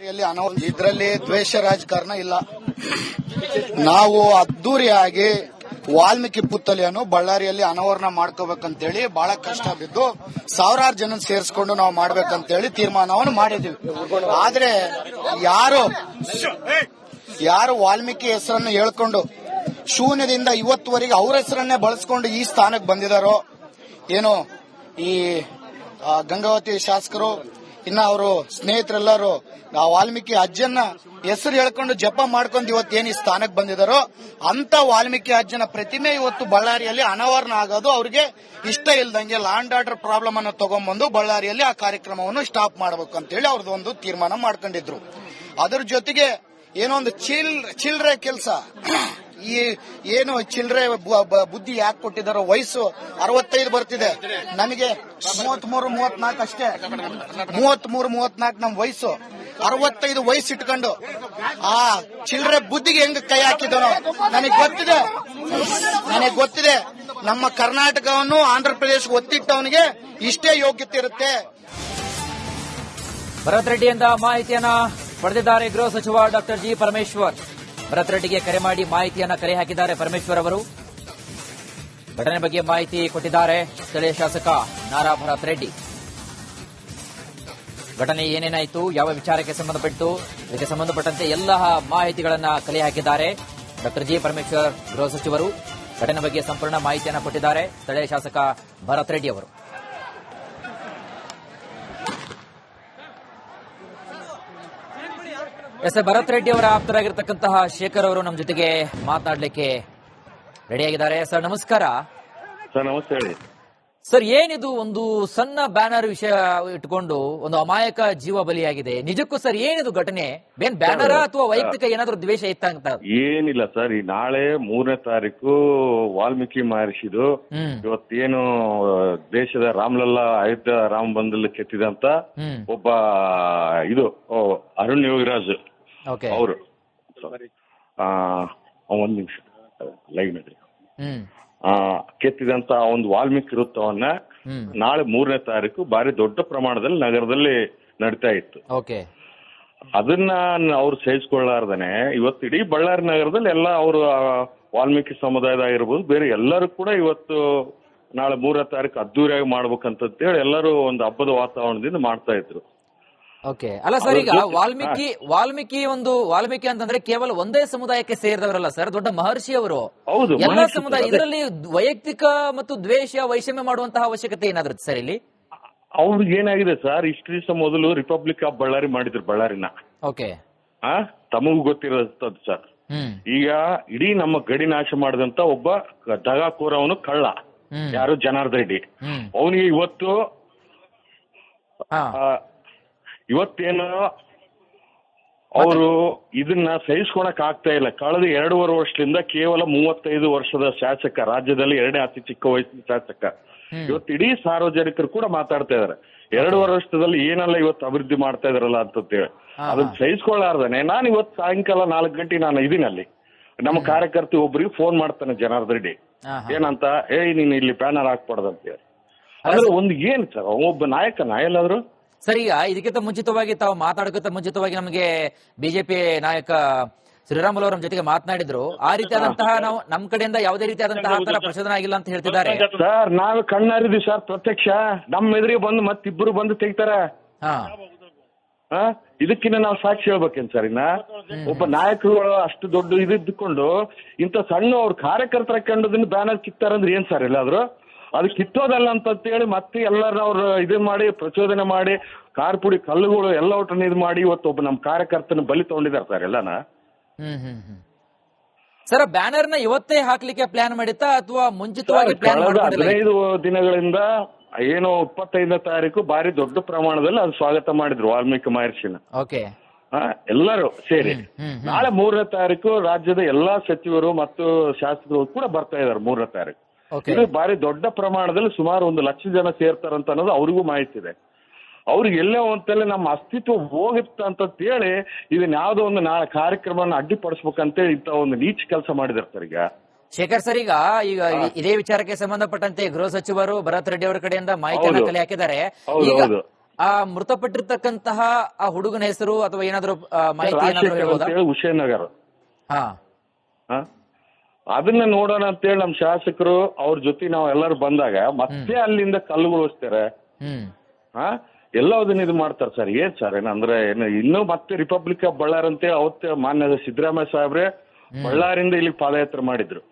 ಇದರಲ್ಲಿ ದ್ವೇಷ ರಾಜಕಾರಣ ಇಲ್ಲ. ನಾವು ಅದ್ದೂರಿಯಾಗಿ ವಾಲ್ಮೀಕಿ ಪುತ್ತಲಿಯನ್ನು ಬಳ್ಳಾರಿಯಲ್ಲಿ ಅನಾವರಣ ಮಾಡ್ಕೋಬೇಕಂತೇಳಿ ಬಹಳ ಕಷ್ಟ ಬಿದ್ದು ಸಾವಿರಾರು ಜನ ಸೇರಿಸ್ಕೊಂಡು ನಾವು ಮಾಡ್ಬೇಕಂತೇಳಿ ತೀರ್ಮಾನವನ್ನು ಮಾಡಿದೀವಿ ಆದ್ರೆ ಯಾರು ಯಾರು ವಾಲ್ಮೀಕಿ ಹೆಸರನ್ನು ಹೇಳ್ಕೊಂಡು ಶೂನ್ಯದಿಂದ ಇವತ್ತುವರೆಗೆ ಅವ್ರ ಹೆಸರನ್ನೇ ಬಳಸ್ಕೊಂಡು ಈ ಸ್ಥಾನಕ್ಕೆ ಬಂದಿದಾರೋ? ಏನು ಈ ಗಂಗಾವತಿ ಶಾಸಕರು ಇನ್ನ ಅವರು ಸ್ನೇಹಿತರೆಲ್ಲರೂ, ಆ ವಾಲ್ಮೀಕಿ ಅಜ್ಜನ್ನ ಹೆಸರು ಹೇಳ್ಕೊಂಡು ಜಪ ಮಾಡ್ಕೊಂಡು ಇವತ್ತು ಏನು ಈ ಸ್ಥಾನಕ್ಕೆ ಬಂದಿದಾರೋ, ಅಂತ ವಾಲ್ಮೀಕಿ ಅಜ್ಜನ ಪ್ರತಿಮೆ ಇವತ್ತು ಬಳ್ಳಾರಿಯಲ್ಲಿ ಅನಾವರಣ ಆಗೋದು ಅವ್ರಿಗೆ ಇಷ್ಟ ಇಲ್ದಂಗೆ ಲ್ಯಾಂಡ್ ಆರ್ಡರ್ ಪ್ರಾಬ್ಲಮ್ ಅನ್ನು ತಗೊಂಡ್ಬಂದು ಬಳ್ಳಾರಿಯಲ್ಲಿ ಆ ಕಾರ್ಯಕ್ರಮವನ್ನು ಸ್ಟಾಪ್ ಮಾಡಬೇಕು ಅಂತೇಳಿ ಅವ್ರದ್ದು ಒಂದು ತೀರ್ಮಾನ ಮಾಡ್ಕೊಂಡಿದ್ರು. ಅದ್ರ ಜೊತೆಗೆ ಏನೋ ಒಂದು ಚಿಲ್ ಚಿಲ್ರೆ ಕೆಲಸ. ಈ ಏನು ಬ- ಬುದ್ಧಿ ಯಾಕೆ ಕೊಟ್ಟಿದಾರೋ ವಯಸ್ಸು ಅರವತ್ತೈದು ಬರ್ತಿದೆ. ನನಗೆ ಮೂವತ್ಮೂರು, ಮೂವತ್ನಾಲ್ಕು ಅಷ್ಟೇ. ಮೂವತ್ಮೂರು, ಮೂವತ್ನಾಲ್ಕು ನಮ್ ವಯಸ್ಸು. ಅರವತ್ತೈದು ವಯಸ್ಸು ಇಟ್ಕೊಂಡು. ಆ ಚಿಲ್ರೆ ಬುದ್ಧಿಗೆ ಹೆಂಗ್ ಕೈ ಹಾಕಿದನೋ ನನಗೆ ಗೊತ್ತಿದೆ. ನನಗೆ ಗೊತ್ತಿದೆ. ನಮ್ಮ ಕರ್ನಾಟಕವನ್ನು ಆಂಧ್ರ ಪ್ರದೇಶ ಒತ್ತಿಟ್ಟವನಿಗೆ ಇಷ್ಟೇ ಯೋಗ್ಯತೆ ಇರುತ್ತೆ. ಭರತ್ ರೆಡ್ಡಿಯಿಂದ ಮಾಹಿತಿಯನ್ನ ಪಡೆದಿದ್ದಾರೆ ಗೃಹ ಸಚಿವ ಡಾಕ್ಟರ್ ಜಿ ಪರಮೇಶ್ವರ್. ರೆಡ್ಡಿಗೆ ಕರೆ ಮಾಡಿ ಮಾಹಿತಿಯನ್ನ ಕರೆ ಹಾಕಿದ್ದಾರೆ ಪರಮೇಶ್ವರ್ ಅವರು. ಘಟನೆ ಬಗ್ಗೆ ಮಾಹಿತಿ ಕೊಟ್ಟಿದ್ದಾರೆ ಸ್ಥಳೀಯ ಶಾಸಕ ನಾರಾ ಭರತ್ ರೆಡ್ಡಿ ಘಟನೆ ಏನೇನಾಯಿತು, ಯಾವ ವಿಚಾರಕ್ಕೆ ಸಂಬಂಧಪಟ್ಟು, ಇದಕ್ಕೆ ಸಂಬಂಧಪಟ್ಟಂತೆ ಎಲ್ಲ ಮಾಹಿತಿಗಳನ್ನ ಕಲೆ ಹಾಕಿದ್ದಾರೆ ಡಾಕ್ಟರ್ ಜಿ ಪರಮೇಶ್ವರ್ ಗೃಹ ಸಚಿವರು. ಘಟನೆ ಬಗ್ಗೆ ಸಂಪೂರ್ಣ ಮಾಹಿತಿಯನ್ನು ಕೊಟ್ಟಿದ್ದಾರೆ ಸ್ಥಳೀಯ ಶಾಸಕ ಭರತ್ ರೆಡ್ಡಿ ಅವರು. ಎಸ್ ಭರತ್ ರೆಡ್ಡಿ ಅವರ ಆಪ್ತರಾಗಿರ್ತಕ್ಕಂತಹ ಶೇಖರ್ ಅವರು ನಮ್ಮ ಜೊತೆಗೆ ಮಾತನಾಡಲಿಕ್ಕೆ ರೆಡಿಯಾಗಿದ್ದಾರೆ ಸರ್ ನಮಸ್ಕಾರ. ಸರ್ ನಮಸ್ತೆ ಹೇಳಿ. ಸರ್ ಏನಿದು ಒಂದು ಸಣ್ಣ ಬ್ಯಾನರ್ ವಿಷಯ ಇಟ್ಕೊಂಡು ಒಂದು ಅಮಾಯಕ ಜೀವ ಬಲಿಯಾಗಿದೆ. ನಿಜಕ್ಕೂ ಸರ್ ಏನಿದು ಘಟನೆ? ಏನ್ ಬ್ಯಾನರ ಅಥವಾ ವೈಯಕ್ತಿಕ ಏನಾದ್ರೂ ದ್ವೇಷ ಇತ್ತ ಅಂತ? ಏನಿಲ್ಲ ಸರ್ ಈ ನಾಳೆ ಮೂರನೇ ತಾರೀಕು ವಾಲ್ಮೀಕಿ ಮಹರ್ಷಿದು ಇವತ್ತೇನು ದೇಶದ ರಾಮ್ಲಲ್ಲಾ ಅಯೋಧ್ಯ ರಾಮ ಬಂದಲ್ಲಿ ಕೆತ್ತಿದಂತ ಒಬ್ಬ ಇದು ಅರುಣ್ ಯೋಗಿರಾಜ್. ಅವರು ಒಂದ್ ನಿಮಿಷ. ಲೈವ್ ನಡ್ರಿ ಆ, ಕೆತ್ತಿದಂತ ಒಂದು ವಾಲ್ಮೀಕಿ ವೃತ್ತವನ್ನ ನಾಳೆ ಮೂರನೇ ತಾರೀಕು ಬಾರಿ ದೊಡ್ಡ ಪ್ರಮಾಣದಲ್ಲಿ ನಗರದಲ್ಲಿ ನಡೀತಾ ಇತ್ತು. ಅದನ್ನ ಅವ್ರು ಸೇರಿಸಿಕೊಳ್ಳಾರ್ದನೆ ಇವತ್ತು ಇಡೀ ಬಳ್ಳಾರಿ ನಗರದಲ್ಲಿ ಎಲ್ಲ ಅವರು ವಾಲ್ಮೀಕಿ ಸಮುದಾಯದ ಆಗಿರ್ಬೋದು ಬೇರೆ ಎಲ್ಲರೂ ಕೂಡ ಇವತ್ತು ನಾಳೆ ಮೂರನೇ ತಾರೀಕು ಅದ್ದೂರಿಯಾಗಿ ಮಾಡ್ಬೇಕಂತ ಹೇಳಿ ಎಲ್ಲರೂ ಒಂದು ಹಬ್ಬದ ವಾತಾವರಣದಿಂದ ಮಾಡ್ತಾ ಇದ್ರು. ಓಕೆ. ಅಲ್ಲ ಸರ್ ಈಗ ವಾಲ್ಮೀಕಿ ವಾಲ್ಮೀಕಿ ಒಂದು ವಾಲ್ಮೀಕಿ ಅಂತಂದ್ರೆ ಕೇವಲ ಒಂದೇ ಸಮುದಾಯಕ್ಕೆ ಸೇರಿದವರಲ್ಲ ಸರ್ ದೊಡ್ಡ ಮಹರ್ಷಿ ಅವರು ಹೌದು ಎಲ್ಲ ಸಮುದಾಯ ಇದರಲ್ಲಿ ವೈಯಕ್ತಿಕ ಮತ್ತು ದ್ವೇಷ ವೈಷಮ್ಯ ಮಾಡುವಂತಹ ಅವಶ್ಯಕತೆ ಏನಾದ್ರು ಸರ್ ಇಲ್ಲಿ? ಅವ್ರಿಗೆ ಏನಾಗಿದೆ ಸರ್ ಇಷ್ಟು ದಿವಸ ಮೊದಲು ರಿಪಬ್ಲಿಕ್ ಆಫ್ ಬಳ್ಳಾರಿ ಮಾಡಿದ್ರು ಬಳ್ಳಾರಿನ ಓಕೆ. ಆ? ತಮಗೂ ಗೊತ್ತಿರೋದು ಸರ್. ಈಗ ಇಡೀ ನಮ್ಮ ಗಡಿ ನಾಶ ಮಾಡಿದಂತ ಒಬ್ಬ ದಗಾಕೋರವನು ಕಳ್ಳ. ಯಾರು? ಜನಾರ್ದ ರೆಡ್ಡಿ. ಅವನಿಗೆ ಇವತ್ತು ಇವತ್ತೇನು ಅವರು ಇದನ್ನ ಸಹಿಸ್ಕೊಳಕ್ ಆಗ್ತಾ ಇಲ್ಲ. ಕಳೆದ ಎರಡೂವರೆ ವರ್ಷದಿಂದ ಕೇವಲ ಮೂವತ್ತೈದು ವರ್ಷದ ಶಾಸಕ ರಾಜ್ಯದಲ್ಲಿ ಎರಡನೇ ಅತಿ ಚಿಕ್ಕ ವಯಸ್ಸಿನ ಶಾಸಕ. ಇವತ್ತು ಇಡೀ ಸಾರ್ವಜನಿಕರು ಕೂಡ ಮಾತಾಡ್ತಾ ಇದಾರೆ. ಎರಡೂವರೆ ವರ್ಷದಲ್ಲಿ ಏನೆಲ್ಲ ಇವತ್ತು ಅಭಿವೃದ್ಧಿ ಮಾಡ್ತಾ ಇದಾರಲ್ಲ ಅಂತೇಳಿ ಅದನ್ನ ಸಹಿಸ್ಕೊಳ್ಳಾರ್ದಾನೆ ನಾನು ಇವತ್ತು ಸಾಯಂಕಾಲ ನಾಲ್ಕು ಗಂಟೆ ನಾನು ಇದೀನಿ ಅಲ್ಲಿ ನಮ್ಮ ಕಾರ್ಯಕರ್ತಿ ಒಬ್ಬರಿಗೆ ಫೋನ್ ಮಾಡ್ತಾನೆ ಜನಾರ್ದ ರೆಡ್ಡಿ. ಏನಂತ ಏಯ್ ನೀನು ಇಲ್ಲಿ ಬ್ಯಾನರ್ ಹಾಕ್ಬಾರ್ದಂತ ಹೇಳಿ ಅಂದ್ರೆ ಒಂದು ಏನ್ ಸರ್ ಒಬ್ಬ ನಾಯಕನ ಎಲ್ಲಾದ್ರು ಸರ್ ಈಗ ಇದಕ್ಕಿಂತ ಮುಂಚಿತವಾಗಿ ತಾವು ಮಾತಾಡೋಕ್ಕಿಂತ ಮುಂಚಿತವಾಗಿ ನಮಗೆ ಬಿಜೆಪಿ ನಾಯಕ ಶ್ರೀರಾಮುಲು ಅವರ ಜೊತೆಗೆ ಮಾತನಾಡಿದ್ರು. ಆ ರೀತಿಯಾದಂತಹ ನಾವು ನಮ್ಮ ಕಡೆಯಿಂದ ಯಾವುದೇ ರೀತಿಯಾದಂತಹ ಪ್ರಚೋದನ ತರ ಪ್ರಚೋದನೆ ಆಗಿಲ್ಲ ಅಂತ ಹೇಳ್ತಿದ್ದಾರೆ. ಸರ್ ನಾವು ಕಣ್ಣಾರಿದ್ವಿ ಸರ್ ಪ್ರತ್ಯಕ್ಷ. ನಮ್ಮ ಎದುರಿಗೆ ಬಂದು ಮತ್ತಿಬ್ರು ಬಂದು ತೆಗಿತಾರ? ಇದಕ್ಕಿನ್ನ ನಾವು ಸಾಕ್ಷಿ ಹೇಳ್ಬೇಕೇನ್ ಸರ್ ಇನ್ನ? ಒಬ್ಬ ನಾಯಕರುಗಳು ಅಷ್ಟು ದೊಡ್ಡ ಇದ್ಕೊಂಡು ಇಂಥ ಸಣ್ಣ ಅವ್ರ ಕಾರ್ಯಕರ್ತರ ಕಂಡದನ್ನ ಬ್ಯಾನರ್ ಕಿತ್ತಾರಂದ್ರೆ ಏನ್ ಸರ್ ಎಲ್ಲಾದ್ರು? ಅದು ಕಿತ್ತೋದಲ್ಲ ಅಂತ ಹೇಳಿ ಮತ್ತೆ ಎಲ್ಲರನ್ನ ಅವ್ರು ಇದು ಮಾಡಿ ಪ್ರಚೋದನೆ ಮಾಡಿ ಕಾರ್ ಪುಡಿ ಕಲ್ಲುಗಳು ಎಲ್ಲ ಒಟ್ಟನ್ನ ಇದು ಮಾಡಿ ಇವತ್ತು ಒಬ್ಬ ನಮ್ಮ ಕಾರ್ಯಕರ್ತನ ಬಲಿ ತಗೊಂಡಿದ್ದಾರೆ ಸರ್ ಎಲ್ಲನ. ಸರ್ ಬ್ಯಾನರ್ನ ಇವತ್ತೇ ಹಾಕ್ಲಿಕ್ಕೆ ಪ್ಲಾನ್ ಮಾಡಿತ್ತಾ ಅಥವಾ ಮುಂಚಿತವಾಗಿ ಕಳೆದ ಹದಿನೈದು ದಿನಗಳಿಂದ ಏನೋ ಇಪ್ಪತ್ತೈದನೇ ತಾರೀಕು ಬಾರಿ ದೊಡ್ಡ ಪ್ರಮಾಣದಲ್ಲಿ ಅದು ಸ್ವಾಗತ ಮಾಡಿದ್ರು ವಾಲ್ಮೀಕಿ ಮಹರ್ಷಿನ. ಓಕೆ ಎಲ್ಲರೂ ಸೇರಿ. ನಾಳೆ ಮೂರನೇ ತಾರೀಕು ರಾಜ್ಯದ ಎಲ್ಲಾ ಸಚಿವರು ಮತ್ತು ಶಾಸಕರು ಕೂಡ ಬರ್ತಾ ಇದ್ದಾರೆ ಮೂರನೇ ತಾರೀಕು. ಇದು ಬಾರಿ ದೊಡ್ಡ ಪ್ರಮಾಣದಲ್ಲಿ ಸುಮಾರು ಒಂದು ಲಕ್ಷ ಜನ ಸೇರ್ತಾರಂತ ಅನ್ನೋದು ಅವ್ರಿಗೂ ಮಾಹಿತಿ ಇದೆ ಅವ್ರಿಗೆ ಎಲ್ಲೇ ಒಂದಲ್ಲಿ ನಮ್ಮ ಅಸ್ತಿತ್ವ ಹೋಗುತ್ತೆ ಅಂತ ಹೇಳಿ ಇದನ್ನ ಯಾವ್ದೋ ಒಂದು ನಾ ಕಾರ್ಯಕ್ರಮನ ಅಡ್ಡಿಪಡಿಸ್ಬೇಕಂತೇಳಿ ಇಂತ ಒಂದು ನೀಚ್ ಕೆಲಸ ಮಾಡಿದಿರ್ತಾರೆ ಈಗ. ಶೇಖರ್ ಸರ್ ಈಗ ಈಗ ಇದೇ ವಿಚಾರಕ್ಕೆ ಸಂಬಂಧಪಟ್ಟಂತೆ ಗೃಹ ಸಚಿವರು ಭರತ್ ರೆಡ್ಡಿ ಅವರ ಕಡೆಯಿಂದ ಮಾಹಿತಿಯನ್ನ ಹೌದು. ಕಲೆ ಹಾಕಿದ್ದಾರೆ ಆ ಮೃತಪಟ್ಟಿರ್ತಕ್ಕಂತಹ ಆ ಹುಡುಗನ ಹೆಸರು ಅಥವಾ ಏನಾದ್ರು ಮಾಹಿತಿ ಹುಸೇನ್ ನಗರ್ ಹ? ಅದನ್ನ ನೋಡೋಣ ಅಂತೇಳಿ ನಮ್ ಶಾಸಕರು ಅವ್ರ ಜೊತೆ ನಾವ್ ಎಲ್ಲರೂ ಬಂದಾಗ ಮತ್ತೆ ಅಲ್ಲಿಂದ ಕಲ್ಲುಗಳು ಹೋಗ್ತಾರೆ ಹ್ಮ್. ಹಾ? ಎಲ್ಲದನ್ನ ಇದು ಮಾಡ್ತಾರೆ ಸರ್. ಏನ್ ಸರ್? ಏನಂದ್ರೆ ಏನು ಇನ್ನೂ ಮತ್ತೆ ರಿಪಬ್ಲಿಕ್ ಆಫ್ ಬಳ್ಳಾರಿ ಅಂತ ಅವತ್ತೆ ಮಾನ್ಯ ಸಿದ್ದರಾಮಯ್ಯ ಸಾಹೇಬ್ರೆ ಬಳ್ಳಾರಿಂದ ಇಲ್ಲಿ ಪಾದಯಾತ್ರೆ ಮಾಡಿದ್ರು.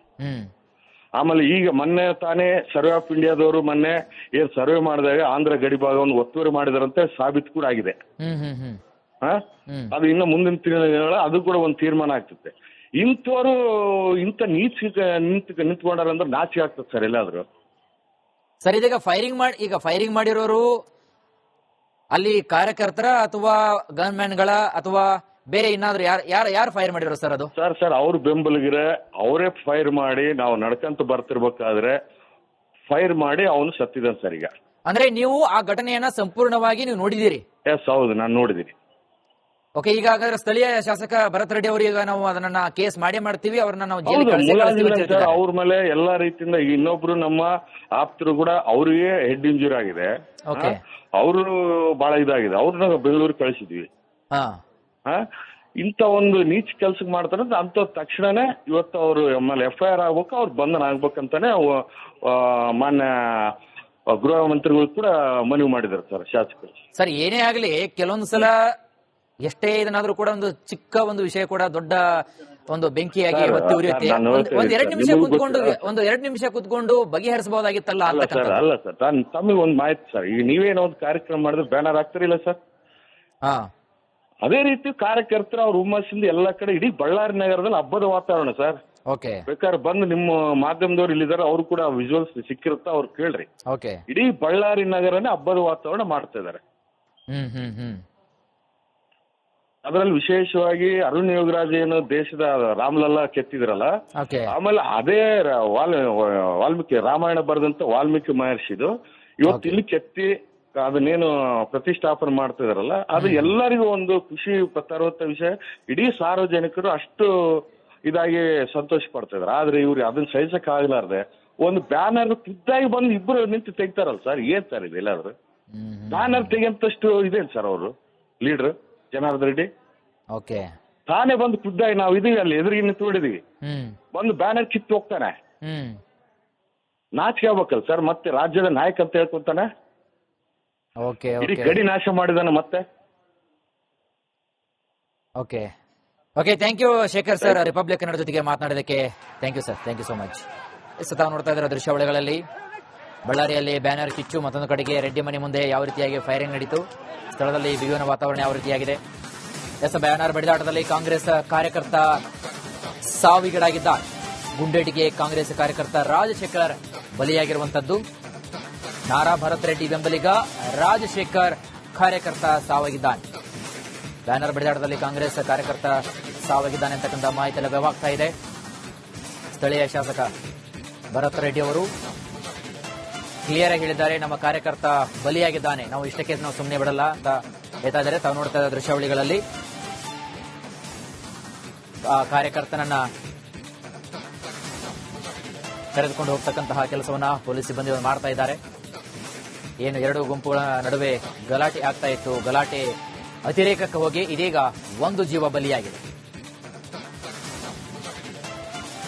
ಆಮೇಲೆ ಈಗ ಮೊನ್ನೆ ತಾನೇ ಸರ್ವೆ ಆಫ್ ಇಂಡಿಯಾದವರು ಮೊನ್ನೆ ಏನ್ ಸರ್ವೆ ಮಾಡಿದಾಗ ಆಂಧ್ರ ಗಡಿ ಭಾಗವನ್ನು ಒತ್ತುವರಿ ಮಾಡಿದಾರಂತೆ ಸಾಬೀತು ಕೂಡ ಆಗಿದೆ. ಅದು ಇನ್ನು ಮುಂದಿನ ತಿಂಗಳ ಅದು ಕೂಡ ಒಂದು ತೀರ್ಮಾನ ಆಗ್ತದೆ. ಇಂಥವ್ರು ಇಂಥ ನೀಚ ನಿಂತು ನಿಂತ್ಕೊಂಡಾರ ಅಂದ್ರೆ ನಾಚಿ ಆಗ್ತದೆ ಸರ್ ಎಲ್ಲಾದ್ರು. ಸರ್ ಇದೀಗ ಫೈರಿಂಗ್ ಮಾಡಿ ಈಗ ಫೈರಿಂಗ್ ಮಾಡಿರೋರು ಅಲ್ಲಿ ಕಾರ್ಯಕರ್ತರ ಅಥವಾ ಗನ್ಮ್ಯಾನ್ಗಳ ಅಥವಾ ಬೇರೆ ಇನ್ನಾದ್ರೂ ಯಾರು ಯಾರು ಯಾರು ಫೈರ್ ಮಾಡಿರೋ ಸರ್ ಅದು? ಸರ್ ಸರ್ ಅವ್ರ ಬೆಂಬಲಿಗರೆ ಅವರೇ ಫೈರ್ ಮಾಡಿ ನಾವು ನಡ್ಕಂತ ಬರ್ತಿರ್ಬೇಕಾದ್ರೆ ಫೈರ್ ಮಾಡಿ ಅವನು ಸತ್ತಿದ್ದಾನೆ ಸರ್ ಈಗ. ಅಂದ್ರೆ ನೀವು ಆ ಘಟನೆಯನ್ನ ಸಂಪೂರ್ಣವಾಗಿ ನೀವು ನೋಡಿದ್ದೀರಿ? ಎಸ್ ಹೌದು ನಾನು ನೋಡಿದ್ದೀನಿ. ಓಕೆ ಈಗ ಹಾಗಾದ್ರೆ ಸ್ಥಳೀಯ ಶಾಸಕ ಭರತ್ ರೆಡ್ಡಿ ಅವರು ಈಗ ನಾವು ಅದನ್ನ ಕೇಸ್ ಮಾಡಿ ಮಾಡ್ತೀವಿ ಅವ್ರನ್ನ ನಾವು ಜೈಲಿಗೆ. ಅವ್ರ ಮೇಲೆ ಎಲ್ಲಾ ರೀತಿಯಿಂದ ಇನ್ನೊಬ್ರು ನಮ್ಮ ಆಪ್ತರು ಕೂಡ ಅವ್ರಿಗೆ ಹೆಡ್ ಇಂಜುರಿ ಆಗಿದೆ. ಅವರು ಬಹಳ ಇದಾಗಿದೆ. ಅವ್ರನ್ನ ಬೆಂಗಳೂರಿಗೆ ಕಳಿಸಿದ್ವಿ. ಇಂಥ ಒಂದು ನೀಚ್ ಕೆಲ್ಸ ಮಾಡ್ತಾರೆ ಅಂತ ತಕ್ಷಣನೇ ಇವತ್ತು ಅವರು ಆಮೇಲೆ ಎಫ್ ಐ ಆರ್ ಆಗ್ಬೇಕು ಅವ್ರು ಬಂಧನ ಆಗ್ಬೇಕಂತಾನೆ ಮಾನ್ಯ ಗೃಹ ಮಂತ್ರಿಗಳು ಕೂಡ ಮನವಿ ಮಾಡಿದ್ರು ಸರ್ ಶಾಸಕರು. ಸರ್ ಏನೇ ಆಗ್ಲಿ ಕೆಲವೊಂದು ಸಲ ಎಷ್ಟೇ ಇದನ್ನಾದ್ರೂ ಕೂಡ ಒಂದು ಚಿಕ್ಕ ಒಂದು ವಿಷಯ ಕೂಡ ದೊಡ್ಡ ಒಂದು ಬೆಂಕಿಯಾಗಿ ಒತ್ತಿ ಹೊತ್ತಿ ಉರಿಯುತ್ತೆ ಒಂದ್- ಎರಡ್ ನಿಮಿಷ ಕುತ್ಕೊಂಡು. ಒಂದು ಎರಡ್ ನಿಮಿಷ ಕುತ್ಕೊಂಡು ಬಗೆಹರಿಸಬಹುದಾಗಿತ್ತಲ್ಲ ಅಲ್ಲ ಸರ್ ಅಲ್ಲ ಸರ್ ನಾನು ತಮಗೆ ಒಂದು ಮಾಹಿತಿ ಸರ್ ಈಗ ನೀವೇನೋ ಒಂದು ಕಾರ್ಯಕ್ರಮ ಮಾಡಿದ್ರೆ ಬ್ಯಾನರ್ ಹಾಕ್ತಿರಿಲ್ಲ ಸರ್. ಹಾ. ಅದೇ ರೀತಿ ಕಾರ್ಯಕರ್ತರು ಅವ್ರ ಹುಮ್ಮಸ್ಸಿಂದ ಎಲ್ಲ ಕಡೆ ಇಡೀ ಬಳ್ಳಾರಿ ನಗರದಲ್ಲಿ ಹಬ್ಬದ ವಾತಾವರಣ ಸರ್. ಓಕೆ. ಬೇಕಾದ್ರೆ ಬಂದು ನಿಮ್ಮ ಮಾಧ್ಯಮದವ್ರು ಇಲ್ಲಿದ್ದಾರೆ ಅವ್ರು ಕೂಡ ವಿಜುವಲ್ಸ್ ಸಿಕ್ಕಿರುತ್ತ ಅವ್ರು ಕೇಳ್ರಿ. ಓಕೆ. ಇಡೀ ಬಳ್ಳಾರಿ ನಗರನೇ ಹಬ್ಬದ ವಾತಾವರಣ ಮಾಡ್ತಾ ಇದ್ದಾರೆ. ಹ್ಮ್ ಹ್ಮ್ ಹ್ಮ್. ಅದರಲ್ಲಿ ವಿಶೇಷವಾಗಿ ಅರುಣ್ ಯೋಗರಾಜ್ ಏನು ದೇಶದ ರಾಮ್ಲಲ್ಲ ಕೆತ್ತಿದ್ರಲ್ಲ ಓಕೆ ಆಮೇಲೆ ಅದೇ ರ- ವಾಲ್ ವಾಲ್ಮೀಕಿ ರಾಮಾಯಣ ಬರೆದಂತ ವಾಲ್ಮೀಕಿ ಮಹರ್ಷಿದು ಇವತ್ತು ಇಲ್ಲಿ ಕೆತ್ತಿ ಅದನ್ನೇನು ಪ್ರತಿಷ್ಠಾಪನೆ ಮಾಡ್ತಾ ಇದಾರಲ್ಲ ಅದು ಎಲ್ಲರಿಗೂ ಒಂದು ಖುಷಿ ತರುವಂತ ವಿಷಯ. ಇಡೀ ಸಾರ್ವಜನಿಕರು ಅಷ್ಟು ಇದಾಗಿ ಸಂತೋಷ ಪಡ್ತಾ ಇದಾರೆ ಆದ್ರೆ ಇವ್ರು ಅದನ್ನ ಸಹಿಸಕ್ ಆಗ್ಲಾರ್ದೆ ಒಂದು ಬ್ಯಾನರ್ ತಿದ್ದಾಗಿ ಬಂದು ಇಬ್ರು ನಿಂತು ತೆಗಿತಾರಲ್ಲ ಸರ್ ಏನ್ ಸರ್ ಇದು ಎಲ್ಲಾದ್ರು? ಬ್ಯಾನರ್ ತೆಗಿಯಂತಷ್ಟು ಇದೇನ್ ಸರ್ ಅವರು ಲೀಡರ್? ಜನಾರ್ದನ್ ರೆಡ್ಡಿ. ಓಕೆ. ತಾನೇ ಬಂದು ಖುದ್ದಾಗಿ ನಾವು ಇದೀವಿ ಅಲ್ಲಿ ಎದುರಿಗೆ ನಿಂತು ಹ್ಮ್. ಬಂದು ಬ್ಯಾನರ್ ಕಿತ್ತು ಹೋಗ್ತಾನೆ. ಹ್ಮ್. ನಾಚಿಕೆ ಆಗ್ಬೇಕಲ್ಲ ಸರ್ ಮತ್ತೆ ರಾಜ್ಯದ ನಾಯಕ ಅಂತ ಹೇಳ್ಕೊಂತಾನೆ. ಓಕೆ ಇಡೀ ಓಕೆ. ಗಡಿ ನಾಶ ಮಾಡಿದಾನೆ ಮತ್ತೆ. Okay. Okay thank you Shekhar sir Republic Kannada ಜೊತೆಗೆ ಮಾತನಾಡೋದಕ್ಕೆ thank you sir thank you so much ಸತ ತಾವು ನೋಡ್ತಾ ಇದ್ದೀರಾ ದೃಶ್ಯಾವಳಿಗಳಲ್ಲಿ. ಬಳ್ಳಾರಿಯಲ್ಲಿ ಬ್ಯಾನರ್ ಕಿಚ್ಚು, ಮತ್ತೊಂದು ಕಡೆಗೆ ರೆಡ್ಡಿ ಮನೆ ಮುಂದೆ ಯಾವ ರೀತಿಯಾಗಿ ಫೈರಿಂಗ್ ನಡೀತು? ಸ್ಥಳದಲ್ಲಿ ಬಿಗುವಿನ ವಾತಾವರಣ ಯಾವ ರೀತಿಯಾಗಿದೆ? ಎಸ್, ಬ್ಯಾನರ್ ಬಡಿದಾಟದಲ್ಲಿ ಕಾಂಗ್ರೆಸ್ ಕಾರ್ಯಕರ್ತ ಸಾವಿಗೀಡಾಗಿದ್ದ ಗುಂಡೇಟಿಗೆ ಕಾಂಗ್ರೆಸ್ ಕಾರ್ಯಕರ್ತ ರಾಜಶೇಖರ್ ಬಲಿಯಾಗಿರುವಂತದ್ದು. ನಾರಾ ಭರತ್ ರೆಡ್ಡಿ ಬೆಂಬಲಿಗ ರಾಜಶೇಖರ್ ಕಾರ್ಯಕರ್ತ ಸಾವಾಗಿದ್ದಾನೆ. ಬ್ಯಾನರ್ ಬಡಿದಾಟದಲ್ಲಿ ಕಾಂಗ್ರೆಸ್ ಕಾರ್ಯಕರ್ತ ಸಾವಾಗಿದ್ದಾನೆ ಅಂತಕ್ಕಂಥ ಮಾಹಿತಿ ಲಭ್ಯವಾಗ್ತಾ ಇದೆ. ಸ್ಥಳೀಯ ಶಾಸಕ ಭರತ್ ರೆಡ್ಡಿ ಅವರು ಕ್ಲಿಯರ್ ಆಗಿ ಹೇಳಿದ್ದಾರೆ. ನಮ್ಮ ಕಾರ್ಯಕರ್ತ ಬಲಿಯಾಗಿದ್ದಾನೆ. ನಾವು ಇಷ್ಟಕ್ಕೆ ನಾವು ಸುಮ್ಮನೆ ಬಿಡಲ್ಲ ಅಂತ ಹೇಳ್ತಾ ಇದ್ದಾರೆ ತಾವು ನೋಡ್ತಾ ಇದ್ದ ದೃಶ್ಯಾವಳಿಗಳಲ್ಲಿ. ಕಾರ್ಯಕರ್ತನನ್ನ ಕರೆದುಕೊಂಡು ಹೋಗ್ತಕ್ಕಂತಹ ಕೆಲಸವನ್ನ ಪೊಲೀಸ್ ಸಿಬ್ಬಂದಿ ಮಾಡ್ತಾ ಇದ್ದಾರೆ. ಏನು ಎರಡು ಗುಂಪುಗಳ ನಡುವೆ ಗಲಾಟೆ ಆಗ್ತಾ ಇತ್ತು. ಗಲಾಟೆ ಅತಿರೇಕಕ್ಕೆ ಹೋಗಿ ಇದೀಗ ಒಂದು ಜೀವ ಬಲಿಯಾಗಿದೆ.